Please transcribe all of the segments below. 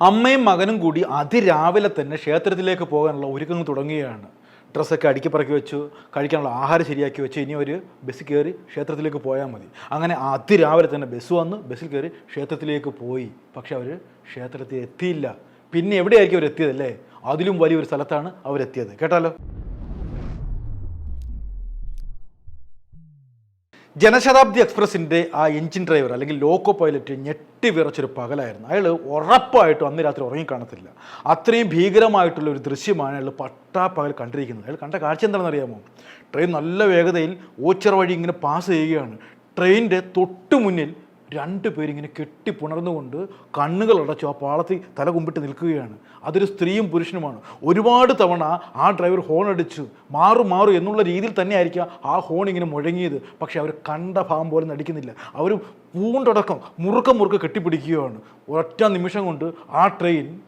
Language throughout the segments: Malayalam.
അമ്മയും മകനും കൂടി അതിരാവിലെ തന്നെ ക്ഷേത്രത്തിലേക്ക് പോകാനുള്ള ഒരുക്കങ്ങൾ തുടങ്ങുകയാണ്. ഡ്രസ്സൊക്കെ അടുക്കി പറക്കി വെച്ചു കഴിക്കാനുള്ള ആഹാരം ശരിയാക്കി വെച്ച്. ഇനി ഒരു ബസ്സിൽ കയറി ക്ഷേത്രത്തിലേക്ക് പോയാൽ മതി. അങ്ങനെ അതിരാവിലെ തന്നെ ബസ് വന്ന് ബസ്സിൽ കയറി ക്ഷേത്രത്തിലേക്ക് പോയി. പക്ഷെ അവർ ക്ഷേത്രത്തിൽ എത്തിയില്ല. പിന്നെ എവിടെയായിരിക്കും അവർ എത്തിയതല്ലേ അതിലും വലിയൊരു സ്ഥലത്താണ് അവരെത്തിയത്. കേട്ടാലോ? ജനശതാബ്ദി എക്സ്പ്രസിന്റെ ആ എഞ്ചിൻ ഡ്രൈവർ അല്ലെങ്കിൽ ലോക്കോ പൈലറ്റ് ഞെട്ടി വിറച്ചൊരു പകലായിരുന്നു. അയാൾ ഉറപ്പായിട്ടും അന്ന് രാത്രി ഉറങ്ങിക്കാണത്തില്ല. അത്രയും ഭീകരമായിട്ടുള്ള ഒരു ദൃശ്യമാണ് അയാൾ പട്ടാപ്പകൽ കണ്ടിരിക്കുന്നത്. അയാൾ കണ്ട കാഴ്ച എന്താണെന്ന് അറിയാമോ ട്രെയിൻ നല്ല വേഗതയിൽ ഓച്ചർ വഴി ഇങ്ങനെ പാസ് ചെയ്യുകയാണ്. ട്രെയിനിന്റെ തൊട്ടു മുന്നിൽ രണ്ട് പേരിങ്ങനെ കെട്ടിപ്പുണർന്നുകൊണ്ട് കണ്ണുകൾ അടച്ചു ആ പാളത്തിൽ തല കുമ്പിട്ട് നിൽക്കുകയാണ്. അതൊരു സ്ത്രീയും പുരുഷനുമാണ്. ഒരുപാട് തവണ ആ ഡ്രൈവർ ഹോൺ അടിച്ചു മാറു മാറു എന്നുള്ള രീതിയിൽ തന്നെ ആ ഹോൺ ഇങ്ങനെ മുഴങ്ങിയത്. പക്ഷെ അവർ കണ്ട ഭാവം പോലെ നടിക്കുന്നില്ല. അവർ പൂണ്ടടക്കം മുറുക്ക മുറുക്ക കെട്ടിപ്പിടിക്കുകയാണ്. ഒറ്റ നിമിഷം കൊണ്ട് ആ ട്രെയിൻ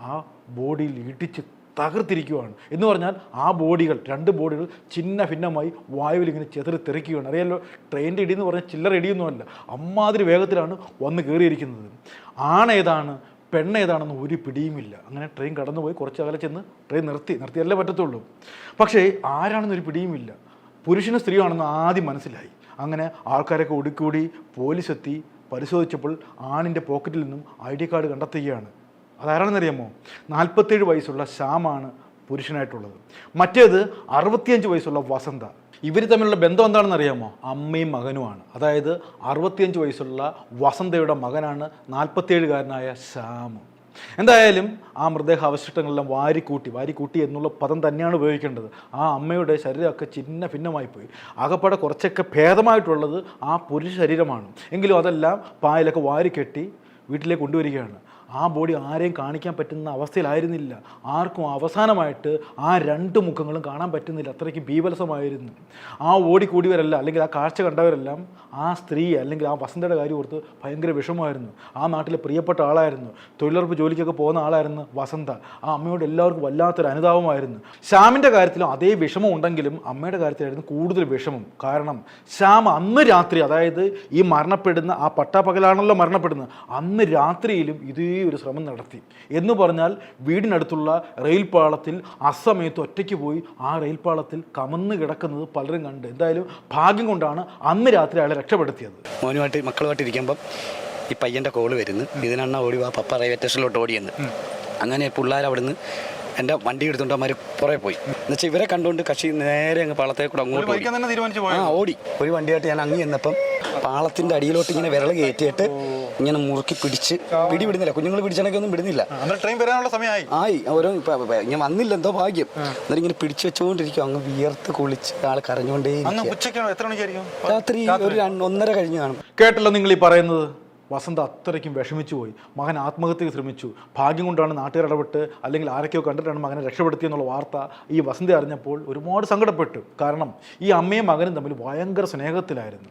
ആ ബോഡിയിൽ ഇടിച്ച് തകർത്തിരിക്കുകയാണ് എന്ന് പറഞ്ഞാൽ ആ ബോഡികൾ രണ്ട് ബോഡികൾ ചിന്ന ഭിന്നമായി വായുവിൽ ഇങ്ങനെ ചെതറി തെറിക്കുകയാണ്. അറിയാലോ ട്രെയിനിന്റെ ഇടിയെന്ന് പറഞ്ഞാൽ ചില്ലറ ഇടിയൊന്നുമല്ല. അമ്മാതിരി വേഗത്തിലാണ് വന്ന് കയറിയിരിക്കുന്നത് ആണേതാണ് പെണ്ണേതാണെന്ന് ഒരു പിടിയുമില്ല. അങ്ങനെ ട്രെയിൻ കടന്നുപോയി കുറച്ച് അകലെ ചെന്ന് ട്രെയിൻ നിർത്തി. നിർത്തിയല്ലേ പറ്റത്തുള്ളൂ. പക്ഷേ ആരാണെന്നൊരു പിടിയുമില്ല. പുരുഷന് സ്ത്രീയാണെന്ന് ആദ്യം മനസ്സിലായി. അങ്ങനെ ആൾക്കാരൊക്കെ ഒടുക്കൂടി പോലീസെത്തി പരിശോധിച്ചപ്പോൾ ആണിന്റെ പോക്കറ്റിൽ നിന്നും ഐ ഡി കാർഡ് കണ്ടെത്തുകയാണ്. അതാരാണെന്നറിയാമോ? നാൽപ്പത്തേഴ് വയസ്സുള്ള ശ്യാമാണ് പുരുഷനായിട്ടുള്ളത്. മറ്റേത് അറുപത്തിയഞ്ച് വയസ്സുള്ള വസന്ത. ഇവർ തമ്മിലുള്ള ബന്ധം എന്താണെന്ന് അറിയാമോ അമ്മയും മകനുമാണ് അതായത് അറുപത്തിയഞ്ച് വയസ്സുള്ള വസന്തയുടെ മകനാണ് നാൽപ്പത്തിയേഴുകാരനായ ശ്യാമ്. എന്തായാലും ആ മൃതദേഹ അവശിഷ്ടങ്ങളെല്ലാം വാരിക്കൂട്ടി വാരിക്കൂട്ടി എന്നുള്ള പദം തന്നെയാണ് ഉപയോഗിക്കേണ്ടത്. ആ അമ്മയുടെ ശരീരമൊക്കെ ചിന്ന ഭിന്നമായി പോയി. ആകപ്പാടെ കുറച്ചൊക്കെ ഭേദമായിട്ടുള്ളത് ആ പുരുഷ ശരീരമാണ്. എങ്കിലും അതെല്ലാം പായലൊക്കെ വാരിക്കെട്ടി വീട്ടിലേക്ക് കൊണ്ടുവരികയാണ്. ആ ബോഡി ആരെയും കാണിക്കാൻ പറ്റുന്ന അവസ്ഥയിലായിരുന്നില്ല. ആർക്കും അവസാനമായിട്ട് ആ രണ്ട് മുഖങ്ങളും കാണാൻ പറ്റുന്നില്ല. അത്രയ്ക്ക് ബീവലസമായിരുന്നു ആ ഓടിക്കൂടിയവരല്ല അല്ലെങ്കിൽ ആ കാഴ്ച കണ്ടവരെല്ലാം ആ സ്ത്രീ അല്ലെങ്കിൽ ആ വസന്തയുടെ കാര്യം ഓർത്ത് ഭയങ്കര വിഷമമായിരുന്നു. ആ നാട്ടിലെ പ്രിയപ്പെട്ട ആളായിരുന്നു. തൊഴിലുറപ്പ് ജോലിക്കൊക്കെ പോകുന്ന ആളായിരുന്നു വസന്ത. ആ അമ്മയോട് എല്ലാവർക്കും വല്ലാത്തൊരു അനുതാപമായിരുന്നു. ശ്യാമിന്റെ കാര്യത്തിലും അതേ വിഷമം ഉണ്ടെങ്കിലും അമ്മയുടെ കാര്യത്തിലായിരുന്നു കൂടുതൽ വിഷമം. കാരണം ശ്യാം അന്ന് രാത്രി അതായത് ഈ മരണപ്പെടുന്ന ആ പട്ടാപ്പകലാണല്ലോ മരണപ്പെടുന്നത്. അന്ന് രാത്രിയിലും ഇതേ ഒരു ശ്രമം നടത്തി. എന്ന് പറഞ്ഞാൽ വീടിനടുത്തുള്ള റെയിൽ പാളത്തിൽ അസമയത്ത് ഒറ്റയ്ക്ക് പോയി ആ റെയിൽ പാളത്തിൽ കമന്ന് കിടക്കുന്നത് പലരും കണ്ട്. എന്തായാലും ഭാഗ്യം കൊണ്ടാണ് അന്ന് രാത്രി അയാളെ രക്ഷപ്പെടുത്തിയത്. മോനുമായിട്ട് മക്കളുമായിട്ട് ഇരിക്കുമ്പം ഈ പയ്യന്റെ കോൾ വരുന്നു. ഇതിനെണ്ണ ഓടി വാ പപ്പ റെയിൽവേ സ്റ്റേഷനിലോട്ട് ഓടിയെന്ന്. അങ്ങനെ പിള്ളേർ അവിടുന്ന് എന്റെ വണ്ടി എടുത്തുകൊണ്ട് അവന്മാർ പുറകെ പോയി. എന്നുവെച്ചാൽ ഇവരെ കണ്ടുകൊണ്ട് കക്ഷി നേരെ അങ്ങ് പാളത്തെ കൂടെ അങ്ങോട്ട് ഓടി തന്നെ തീരുമാനിച്ചു ആ ഓടി. ഒരു വണ്ടിയായിട്ട് ഞാൻ അങ്ങ് ചെന്നപ്പം പാളത്തിന്റെ അടിയിലോട്ട് ഇങ്ങനെ വിരൽ കയറ്റിയിട്ട് ഇങ്ങനെ മുറുക്കി പിടിച്ച് പിടി വിടുന്നില്ല കുഞ്ഞുങ്ങൾ പിടിച്ചണക്കൊന്നും വിടുന്നില്ല. ട്രെയിൻ വരാനുള്ള സമയമായി. ആയി. ഓരോ ഇങ്ങനെ ഞാൻ വന്നില്ല എന്തോ ഭാഗ്യം. എന്നിട്ട് ഇങ്ങനെ പിടിച്ചു വെച്ചുകൊണ്ടിരിക്കും അങ്ങ് വിയർത്ത് കുളിച്ച് ആൾ കരഞ്ഞുകൊണ്ടേ രാത്രി ഒരു ഒന്നര കഴിഞ്ഞു കാണും. കേട്ടല്ലോ നിങ്ങൾ ഈ പറയുന്നത്. വസന്ത അത്രയ്ക്കും വിഷമിച്ചു പോയി മകൻ ആത്മഹത്യക്ക് ശ്രമിച്ചു. ഭാഗ്യം കൊണ്ടാണ് നാട്ടുകാർ ഇടപെട്ട് അല്ലെങ്കിൽ ആരൊക്കെയോ കണ്ടിട്ടാണ് മകനെ രക്ഷപ്പെടുത്തിയെന്നുള്ള വാർത്ത ഈ വസന്ത അറിഞ്ഞപ്പോൾ ഒരുപാട് സങ്കടപ്പെട്ടു. കാരണം ഈ അമ്മയും മകനും തമ്മിൽ ഭയങ്കര സ്നേഹത്തിലായിരുന്നു.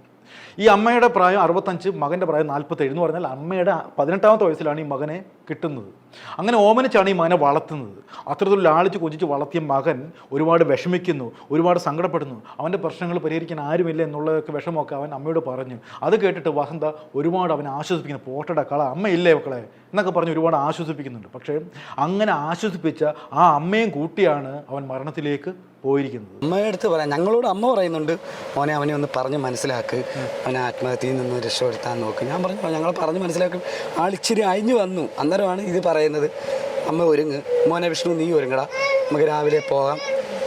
ഈ അമ്മയുടെ പ്രായം അറുപത്തഞ്ച് മകന്റെ പ്രായം നാൽപ്പത്തേഴ് എന്ന് പറഞ്ഞാൽ അമ്മയുടെ പതിനെട്ടാമത്തെ വയസ്സിലാണ് ഈ മകനെ കിട്ടുന്നത്. അങ്ങനെ ഓമനിച്ചാണ് ഈ മകനെ വളർത്തുന്നത്. അത്തരത്തിൽ ലാളിച്ച് കൊഞ്ചിച്ച് വളർത്തിയ മകൻ ഒരുപാട് വിഷമിക്കുന്നു ഒരുപാട് സങ്കടപ്പെടുന്നു. അവന്റെ പ്രശ്നങ്ങൾ പരിഹരിക്കാൻ ആരുമില്ല എന്നുള്ളതൊക്കെ വിഷമമൊക്കെ അവൻ അമ്മയോട് പറഞ്ഞു. അത് കേട്ടിട്ട് വസന്ത ഒരുപാട് അവനെ ആശ്വസിപ്പിക്കുന്നു. പോട്ടട കള അമ്മയില്ലേ മക്കളെ? എന്നൊക്കെ പറഞ്ഞ് ഒരുപാട് ആശ്വസിപ്പിക്കുന്നുണ്ട്. പക്ഷേ അങ്ങനെ ആശ്വസിപ്പിച്ച ആ അമ്മയും കൂട്ടിയാണ് അവൻ മരണത്തിലേക്ക് പോയിരിക്കുന്നത്. അമ്മയുടെ അടുത്ത് പറയാം. ഞങ്ങളോട് അമ്മ പറയുന്നുണ്ട് മോനെ അവനെ ഒന്ന് പറഞ്ഞ് മനസ്സിലാക്ക്. അവനെ ആത്മഹത്യയിൽ നിന്ന് രക്ഷപ്പെടുത്താൻ നോക്ക്. ഞാൻ പറഞ്ഞു ഞങ്ങൾ പറഞ്ഞ് മനസ്സിലാക്കും. ആൾ ഇച്ചിരി അഴിഞ്ഞു വന്നു. അന്നേരമാണ് ഇത് പറയുന്നത്. അമ്മ ഒരുങ്ങ്. മോനെ വിഷ്ണു നീ ഒരുങ്ങടാ. നമുക്ക് രാവിലെ പോകാം.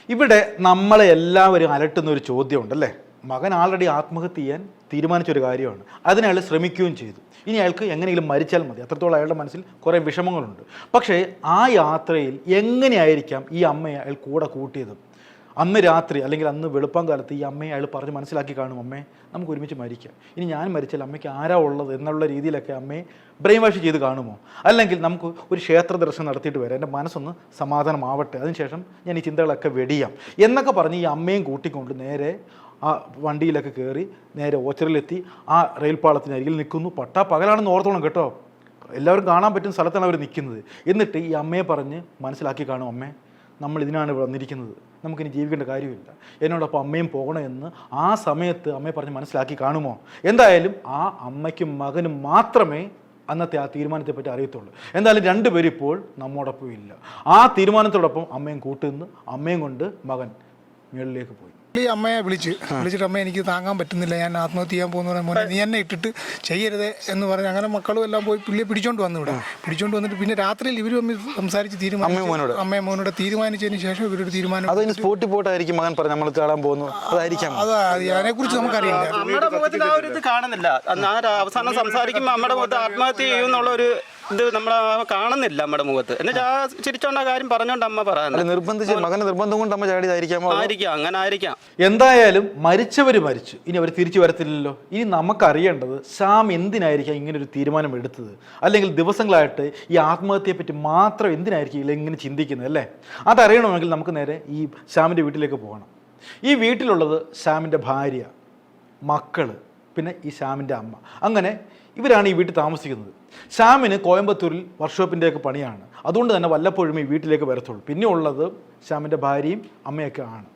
ഇവിടെ നമ്മളെ എല്ലാവരും അലട്ടുന്ന ഒരു ചോദ്യമുണ്ടല്ലേ? മകൻ ആൾറെഡി ആത്മഹത്യ ചെയ്യാൻ തീരുമാനിച്ചൊരു കാര്യമാണ്. അതിനയാൾ ശ്രമിക്കുകയും ചെയ്തു. ഇനി അയാൾക്ക് എങ്ങനെയെങ്കിലും മരിച്ചാൽ മതി. അത്രത്തോളം അയാളുടെ മനസ്സിൽ കുറേ വിഷമങ്ങളുണ്ട്. പക്ഷേ ആ യാത്രയിൽ എങ്ങനെയായിരിക്കാം ഈ അമ്മയെ അയാൾ കൂടെ കൂട്ടിയത്? അന്ന് രാത്രി അല്ലെങ്കിൽ അന്ന് വെളുപ്പം കാലത്ത് ഈ അമ്മയെ അയാൾ പറഞ്ഞ് മനസ്സിലാക്കി കാണും അമ്മേ നമുക്ക് ഒരുമിച്ച് മരിക്കാം. ഇനി ഞാൻ മരിച്ചാൽ അമ്മയ്ക്ക് ആരാ ഉള്ളത്? എന്നുള്ള രീതിയിലൊക്കെ അമ്മയെ ബ്രെയിൻ വാഷ് ചെയ്ത് കാണുമോ? അല്ലെങ്കിൽ നമുക്ക് ഒരു ക്ഷേത്ര ദർശനം നടത്തിയിട്ട് വരാം. എന്റെ മനസ്സൊന്ന് സമാധാനമാവട്ടെ. അതിനുശേഷം ഞാൻ ഈ ചിന്തകളൊക്കെ വെടിയാം. എന്നൊക്കെ പറഞ്ഞ് ഈ അമ്മയും കൂട്ടിക്കൊണ്ട് നേരെ ആ വണ്ടിയിലൊക്കെ കയറി നേരെ ഓച്ചറിലെത്തി ആ റെയിൽ പാളത്തിനരികിൽ നിൽക്കുന്നു. പട്ടാ പകലാണെന്ന് ഓർത്തോളം കേട്ടോ. എല്ലാവരും കാണാൻ പറ്റുന്ന സ്ഥലത്താണ് അവർ നിൽക്കുന്നത്. എന്നിട്ട് ഈ അമ്മയെ പറഞ്ഞ് മനസ്സിലാക്കി കാണും അമ്മേ നമ്മൾ ഇതിനാണ് വന്നിരിക്കുന്നത്. നമുക്കിനി ജീവിക്കേണ്ട കാര്യമില്ല. എന്നോടൊപ്പം അമ്മയും പോകണമെന്ന് ആ സമയത്ത് അമ്മയെ പറഞ്ഞ് മനസ്സിലാക്കി കാണുമോ? എന്തായാലും ആ അമ്മയ്ക്കും മകനും മാത്രമേ അന്നത്തെ ആ തീരുമാനത്തെപ്പറ്റി അറിയത്തുള്ളൂ. എന്തായാലും രണ്ടുപേരും ഇപ്പോൾ നമ്മോടൊപ്പം ഇല്ല. ആ തീരുമാനത്തോടൊപ്പം അമ്മയും കൂട്ടുനിന്ന് അമ്മയും കൊണ്ട് മകൻ മുകളിലേക്ക് പോയി. പുള്ളി അമ്മയെ വിളിച്ച്. വിളിച്ചിട്ട് അമ്മ എനിക്ക് താങ്ങാൻ പറ്റുന്നില്ല. ഞാൻ ആത്മഹത്യ ചെയ്യാൻ പോകുന്ന മോനെ നീ എന്നെ ഇട്ടിട്ട് ചെയ്യരുത് എന്ന് പറഞ്ഞ് അങ്ങനെ മക്കളും എല്ലാം പോയി പുള്ളിയെ പിടിച്ചോണ്ട് വന്നു ഇവിടെ. പിടിച്ചോണ്ട് വന്നിട്ട് പിന്നെ രാത്രിയിൽ ഇവർ തമ്മിൽ സംസാരിച്ച് തീരുമാനം അമ്മയെ തീരുമാനിച്ചു അമ്മയും മോനോട് തീരുമാനിച്ചതിന് ശേഷം ഇവരുടെ തീരുമാനം സ്പോട്ടിൽ പോയിട്ടായിരിക്കും മകൻ പറഞ്ഞു നമ്മൾ കാണാൻ പോകുന്നു. അതായിരിക്കാം. അതാ അതിനെക്കുറിച്ച് നമുക്കറിയില്ല. നമ്മുടെ മുഖത്ത് ആ ഒരു ഇത് കാണുന്നില്ല. ആ അവസാനം സംസാരിക്കുമ്പോൾ മുഖത്ത് ആത്മഹത്യ ചെയ്യുന്നുള്ള ഒരു ഇത് നമ്മളെ കാണുന്നില്ല നമ്മുടെ മുഖത്ത്. എന്നുവെച്ചാൽ ചിരിച്ചോണ്ട കാര്യം പറഞ്ഞോണ്ട് അമ്മ പറയുന്നത്. നിർബന്ധിച്ച് മകനെ നിർബന്ധം കൊണ്ട് അമ്മ ചാടിയതായിരിക്കാമോ ആയിരിക്കാം അങ്ങനെ ആയിരിക്കാം. എന്തായാലും മരിച്ചവർ മരിച്ചു. ഇനി അവർ തിരിച്ചു വരത്തില്ലല്ലോ. ഇനി നമുക്കറിയേണ്ടത് ശ്യാം എന്തിനായിരിക്കാം ഇങ്ങനെ ഒരു തീരുമാനം എടുത്തത്? അല്ലെങ്കിൽ ദിവസങ്ങളായിട്ട് ഈ ആത്മഹത്യയെ പറ്റി മാത്രം എന്തിനായിരിക്കും ഇല്ല ഇങ്ങനെ ചിന്തിക്കുന്നത് അല്ലേ? അതറിയണമെങ്കിൽ നമുക്ക് നേരെ ഈ ശ്യാമിന്റെ വീട്ടിലേക്ക് പോകണം. ഈ വീട്ടിലുള്ളത് ശ്യാമിന്റെ ഭാര്യ മക്കൾ പിന്നെ ഈ ശ്യാമിന്റെ അമ്മ. അങ്ങനെ ഇവരാണ് ഈ വീട്ടിൽ താമസിക്കുന്നത്. ശ്യാമിന് കോയമ്പത്തൂരിൽ വർക്ക്ഷോപ്പിന്റെയൊക്കെ പണിയാണ്. അതുകൊണ്ട് തന്നെ വല്ലപ്പോഴും ഈ വീട്ടിലേക്ക് വരത്തുള്ളൂ. പിന്നെ ഉള്ളത് ശ്യാമിന്റെ ഭാര്യയും അമ്മയൊക്കെ ആണ്.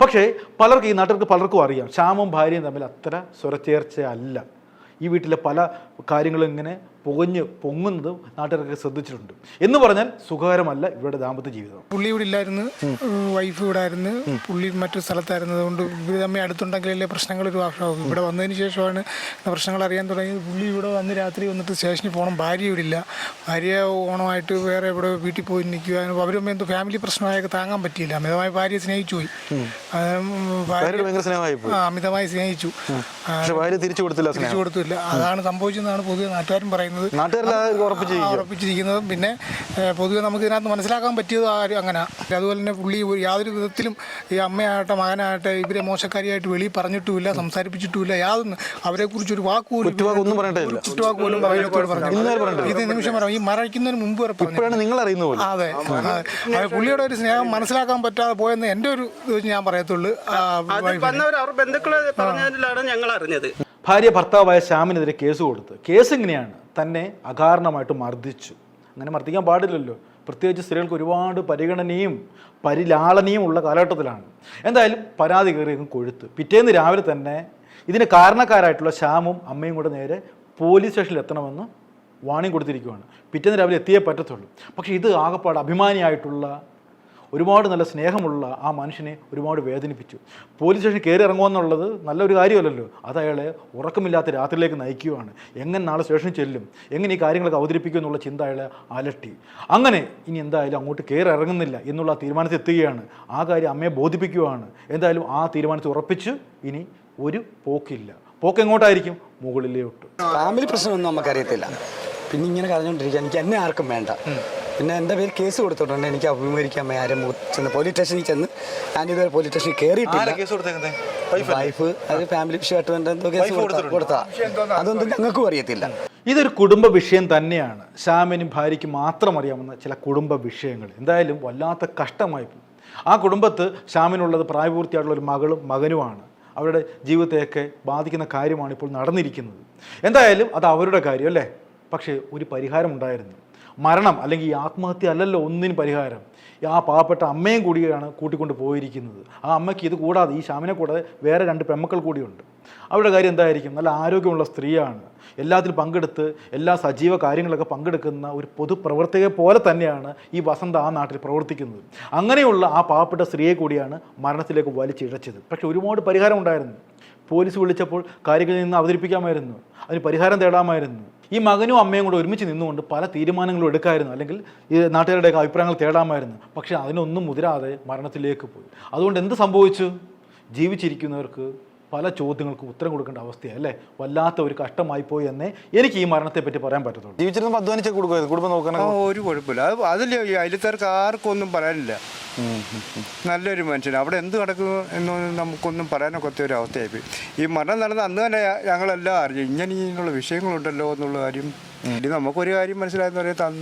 പക്ഷേ പലർക്കും ഈ നാട്ടുകാർക്ക് പലർക്കും അറിയാം. ശ്യാമും ഭാര്യയും തമ്മിൽ അത്ര സ്വരച്ചേർച്ചയല്ല. ഈ വീട്ടിലെ പല കാര്യങ്ങളും ഇങ്ങനെ പുകഞ്ഞ് പൊങ്ങുന്നത് നാട്ടുകാരൊക്കെ ശ്രദ്ധിച്ചിട്ടുണ്ട്. എന്ന് പറഞ്ഞാൽ സുഖകരമല്ല ഇവരുടെ ദാമ്പത്യ ജീവിതം. പുള്ളി ഇവിടെ ഇല്ലായിരുന്നു. വൈഫ് ഇവിടെ ആയിരുന്നു. പുള്ളി മറ്റൊരു സ്ഥലത്തായിരുന്നു. അതുകൊണ്ട് ഇവർ തമ്മിൽ അടുത്തുണ്ടെങ്കിലല്ലേ പ്രശ്നങ്ങൾ ഒരു വർഷമാകും ഇവിടെ വന്നതിന് ശേഷമാണ് പ്രശ്നങ്ങൾ അറിയാൻ തുടങ്ങിയത്. പുള്ളി ഇവിടെ വന്ന് രാത്രി വന്നിട്ട് സ്റ്റേഷനിൽ പോകണം. ഭാര്യ ഇവിടെ ഇല്ല. ഭാര്യ ഓണമായിട്ട് വേറെ ഇവിടെ വീട്ടിൽ പോയി നിൽക്കുക. അവരും എന്തോ ഫാമിലി പ്രശ്നമായൊക്കെ താങ്ങാൻ പറ്റിയില്ല. അമിതമായി ഭാര്യയെ സ്നേഹിച്ചു പോയി. അമിതമായി സ്നേഹിച്ചു. ഭാര്യ തിരിച്ചു കൊടുത്തില്ല സ്നേഹം. തിരിച്ചു കൊടുത്തില്ല. അതാണ് സംഭവിച്ചതെന്നാണ് പൊതുവെ നാട്ടുകാരും പറയുന്നത്. ആ, ഉറപ്പിച്ചിരിക്കുന്നത്. പിന്നെ പൊതുവെ നമുക്ക് ഇതിനകത്ത് മനസ്സിലാക്കാൻ പറ്റിയത് ആരും അങ്ങനെ. അതുപോലെ തന്നെ പുള്ളി ഒരു യാതൊരു വിധത്തിലും ഈ അമ്മയാകട്ടെ മകനാകട്ടെ ഇവരെ മോശക്കാരിയായിട്ട് വെളി പറഞ്ഞിട്ടുമില്ല സംസാരിപ്പിച്ചിട്ടുമില്ല. യാതൊന്നും അവരെക്കുറിച്ച് ഒരു വാക്ക് പോലും കുറ്റുവാക്ക് ഒന്നും പറഞ്ഞിട്ടേ ഇല്ല. ഒരു കുറ്റുവാക്ക് പോലും അവരെക്കുറിച്ച് പറഞ്ഞു ഇത് നിമിഷം പറയാം. ഈ മറയ്ക്കുന്നതിന് മുമ്പ് വരെ പറഞ്ഞു ഇപ്പോഴാണ് നിങ്ങൾ അറിയുന്നത് പോലും. അതെ അതെ. പുള്ളിയുടെ ഒരു സ്നേഹം മനസ്സിലാക്കാൻ പറ്റാതെ പോയെന്ന് എന്റെ ഒരു ഞാൻ പറയത്തുള്ളൂ. അത് വന്നവർ അവർ ബന്ധുക്കളെ പറഞ്ഞതിലാണ് ഞങ്ങൾ അറിഞ്ഞത്. ഭാര്യ ഭർത്താവായ ശ്യാമിനെതിരെ കേസ് കൊടുത്ത്. കേസ് ഇങ്ങനെയാണ് തന്നെ അകാരണമായിട്ട് മർദ്ദിച്ചു. അങ്ങനെ മർദ്ദിക്കാൻ പാടില്ലല്ലോ. പ്രത്യേകിച്ച് സ്ത്രീകൾക്ക് ഒരുപാട് പരിഗണനയും പരിലാളനയും ഉള്ള കാലഘട്ടത്തിലാണ്. എന്തായാലും പരാതി കയറി കൊഴുത്ത്. പിറ്റേന്ന് രാവിലെ തന്നെ ഇതിന് കാരണക്കാരായിട്ടുള്ള ശ്യാമും അമ്മയും കൂടെ നേരെ പോലീസ് സ്റ്റേഷനിൽ എത്തണമെന്ന് വാണിംഗ് കൊടുത്തിരിക്കുകയാണ് പിറ്റേന്ന് രാവിലെ എത്തിയേ പറ്റത്തുള്ളൂ. പക്ഷേ ഇത് ആകപ്പാട് അഭിമാനിയായിട്ടുള്ള ഒരുപാട് നല്ല സ്നേഹമുള്ള ആ മനുഷ്യനെ ഒരുപാട് വേദനിപ്പിച്ചു. പോലീസ് സ്റ്റേഷൻ കയറി ഇറങ്ങുമെന്നുള്ളത് നല്ലൊരു കാര്യമല്ലല്ലോ. അത് അയാളെ ഉറക്കമില്ലാത്ത രാത്രിയിലേക്ക് നയിക്കുകയാണ്. എങ്ങനെ നാളെ സ്റ്റേഷനിൽ ചെല്ലും? എങ്ങനെ ഈ കാര്യങ്ങളൊക്കെ അവതരിപ്പിക്കും എന്നുള്ള ചിന്ത അയാളെ അലട്ടി. അങ്ങനെ ഇനി എന്തായാലും അങ്ങോട്ട് കയറി ഇറങ്ങുന്നില്ല എന്നുള്ള തീരുമാനത്തിൽ എത്തുകയാണ്. ആ കാര്യം അമ്മയെ ബോധിപ്പിക്കുകയാണ്. എന്തായാലും ആ തീരുമാനത്തെ ഉറപ്പിച്ച് ഇനി ഒരു പോക്കില്ല. പോക്ക് എങ്ങോട്ടായിരിക്കും? മുകളിലോട്ട് ഫാമിലി പ്രശ്നമൊന്നും നമുക്കറിയത്തില്ല. പിന്നെ ഇങ്ങനെ കരഞ്ഞുകൊണ്ടിരിക്കുക എനിക്ക് എന്നെ ആർക്കും വേണ്ട. പിന്നെ എന്റെ പേര് കേസ് കൊടുത്തിട്ടുണ്ട്. എനിക്ക് അഭിമുഖീകരിക്കാൻ ആരും ചെന്ന് പോലീസ് സ്റ്റേഷനിൽ ചെന്ന്. ഞാൻ ഇതുവരെ പോലീസ് സ്റ്റേഷനിൽ കയറിയിട്ടില്ല കേസ് കൊടുത്തേക്കുന്നത് വൈഫ് അത് ഫാമിലി വിഷയമായിട്ട് വേണ്ട എന്തോ കേസ് കൊടുത്ത- കൊടുത്താ. അതൊന്നും ഞങ്ങൾക്കും അറിയത്തില്ല. ഇതൊരു കുടുംബ വിഷയം തന്നെയാണ്. ശ്യാമിനും ഭാര്യയ്ക്ക് മാത്രം അറിയാവുന്ന ചില കുടുംബ വിഷയങ്ങൾ. എന്തായാലും വല്ലാത്ത കഷ്ടമായി പോയി. ആ കുടുംബത്ത് ശ്യാമിനുള്ളത് പ്രായപൂർത്തിയായിട്ടുള്ള ഒരു മകളും മകനുമാണ്. അവരുടെ ജീവിതത്തെയൊക്കെ ബാധിക്കുന്ന കാര്യമാണ് ഇപ്പോൾ നടന്നിരിക്കുന്നത്. എന്തായാലും അത് അവരുടെ കാര്യം അല്ലേ? പക്ഷേ ഒരു പരിഹാരം ഉണ്ടായിരുന്നു. മരണം അല്ലെങ്കിൽ ഈ ആത്മഹത്യ അല്ലല്ലോ ഒന്നിനും പരിഹാരം. ആ പാവപ്പെട്ട അമ്മയും കൂടിയാണ് കൂട്ടിക്കൊണ്ട് പോയിരിക്കുന്നത്. ആ അമ്മയ്ക്ക് ഇത് കൂടാതെ ഈ ശ്യാമിനെ കൂടാതെ വേറെ രണ്ട് പെമ്മക്കൾ കൂടിയുണ്ട്. അവരുടെ കാര്യം എന്തായിരിക്കും? നല്ല ആരോഗ്യമുള്ള സ്ത്രീയാണ്. എല്ലാത്തിലും പങ്കെടുത്ത് എല്ലാ സജീവ കാര്യങ്ങളൊക്കെ പങ്കെടുക്കുന്ന ഒരു പൊതുപ്രവർത്തകയെ പോലെ തന്നെയാണ് ഈ വസന്ത ആ നാട്ടിൽ പ്രവർത്തിക്കുന്നത്. അങ്ങനെയുള്ള ആ പാവപ്പെട്ട സ്ത്രീയെ കൂടിയാണ് മരണത്തിലേക്ക് വലിച്ചിഴച്ചത്. പക്ഷെ ഒരുപാട് പരിഹാരം ഉണ്ടായിരുന്നു. പോലീസ് വിളിച്ചപ്പോൾ കാര്യങ്ങളിൽ നിന്ന് അവതരിപ്പിക്കാമായിരുന്നു. അതിന് പരിഹാരം തേടാമായിരുന്നു. ഈ മകനും അമ്മയും കൂടെ ഒരുമിച്ച് നിന്നുകൊണ്ട് പല തീരുമാനങ്ങളും എടുക്കായിരുന്നു. അല്ലെങ്കിൽ ഈ നാട്ടുകാരുടെയൊക്കെ അഭിപ്രായങ്ങൾ തേടാമായിരുന്നു. പക്ഷേ അതിനൊന്നും മുതിരാതെ മരണത്തിലേക്ക് പോയി. അതുകൊണ്ട് എന്ത് സംഭവിച്ചു? ജീവിച്ചിരിക്കുന്നവർക്ക് പല ചോദ്യങ്ങൾക്ക് ഉത്തരം കൊടുക്കേണ്ട അവസ്ഥയാണ് അല്ലേ വല്ലാത്ത ഒരു കഷ്ടമായി പോയി എന്നേ എനിക്ക് ഈ മരണത്തെപ്പറ്റി പറയാൻ പറ്റത്തുള്ളൂ. ജീവിച്ചിരുന്നപ്പോൾ അധ്വാനിച്ചേ കൊടുക്കുമായിരുന്നു കുടുംബം നോക്കണം ഒരു കുഴപ്പമില്ല. അത് അതിൽ ഈ ആർക്കൊന്നും ആർക്കും ഒന്നും പറയാനില്ല നല്ലൊരു മനുഷ്യൻ. അവിടെ എന്ത് നടക്കുന്നു എന്നൊന്നും നമുക്കൊന്നും പറയാനൊക്കത്ത ഒരു അവസ്ഥയായി ഈ മരണം നടന്ന അന്ന് തന്നെ ഞങ്ങളെല്ലാം അറിഞ്ഞു. ഇങ്ങനെ ഇങ്ങനെയുള്ള വിഷയങ്ങളുണ്ടല്ലോ എന്നുള്ള കാര്യം. ഇനി നമുക്കൊരു കാര്യം മനസ്സിലായെന്ന് പറയാൻ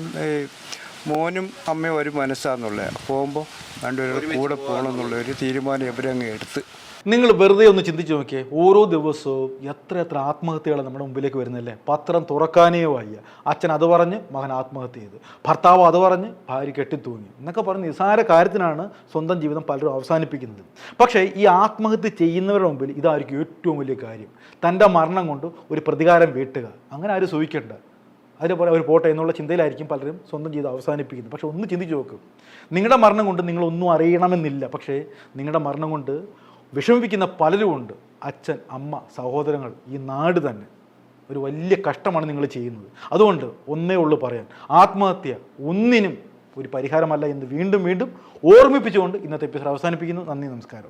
മോനും അമ്മയും ഒരു മനസ്സാന്നുള്ളത് പോകുമ്പോൾ രണ്ടുപേരും കൂടെ പോകണമെന്നുള്ള ഒരു തീരുമാനം എവരങ്ങ് എടുത്ത്. നിങ്ങൾ വെറുതെ ഒന്ന് ചിന്തിച്ചു നോക്കിയേ ഓരോ ദിവസവും എത്ര എത്ര ആത്മഹത്യകളാണ് നമ്മുടെ മുമ്പിലേക്ക് വരുന്നില്ലേ പത്രം തുറക്കാനേ വയ്യ. അച്ഛൻ അത് പറഞ്ഞ് മകൻ ആത്മഹത്യ ചെയ്തു. ഭർത്താവ് അത് പറഞ്ഞ് ഭാര്യ കെട്ടിത്തൂങ്ങി. എന്നൊക്കെ പറഞ്ഞ് നിസ്സാര കാര്യത്തിനാണ് സ്വന്തം ജീവിതം പലരും അവസാനിപ്പിക്കുന്നത്. പക്ഷേ ഈ ആത്മഹത്യ ചെയ്യുന്നവരുടെ മുമ്പിൽ ഇതായിരിക്കും ഏറ്റവും വലിയ കാര്യം. തന്റെ മരണം കൊണ്ട് ഒരു പ്രതികാരം വീട്ടുക. അങ്ങനെ ആരും സൂഹിക്കേണ്ട അതേപോലെ അവർ പോട്ടെ എന്നുള്ള ചിന്തയിലായിരിക്കും പലരും സ്വന്തം ജീവിതം അവസാനിപ്പിക്കുന്നത്. പക്ഷേ ഒന്ന് ചിന്തിച്ച് നോക്കും. നിങ്ങളുടെ മരണം കൊണ്ട് നിങ്ങളൊന്നും അറിയണമെന്നില്ല. പക്ഷേ നിങ്ങളുടെ മരണം കൊണ്ട് വിഷമിപ്പിക്കുന്ന പലരുമുണ്ട് അച്ഛൻ അമ്മ സഹോദരങ്ങൾ ഈ നാട് തന്നെ. ഒരു വലിയ കഷ്ടമാണ് നിങ്ങൾ ചെയ്യുന്നത്. അതുകൊണ്ട് ഒന്നേ ഉള്ളൂ പറയാൻ. ആത്മഹത്യ ഒന്നിനും ഒരു പരിഹാരമല്ല എന്ന് വീണ്ടും വീണ്ടും ഓർമ്മിപ്പിച്ചുകൊണ്ട് ഇന്നത്തെ എപ്പിസോഡ് അവസാനിപ്പിക്കുന്നു. നന്ദി നമസ്കാരം.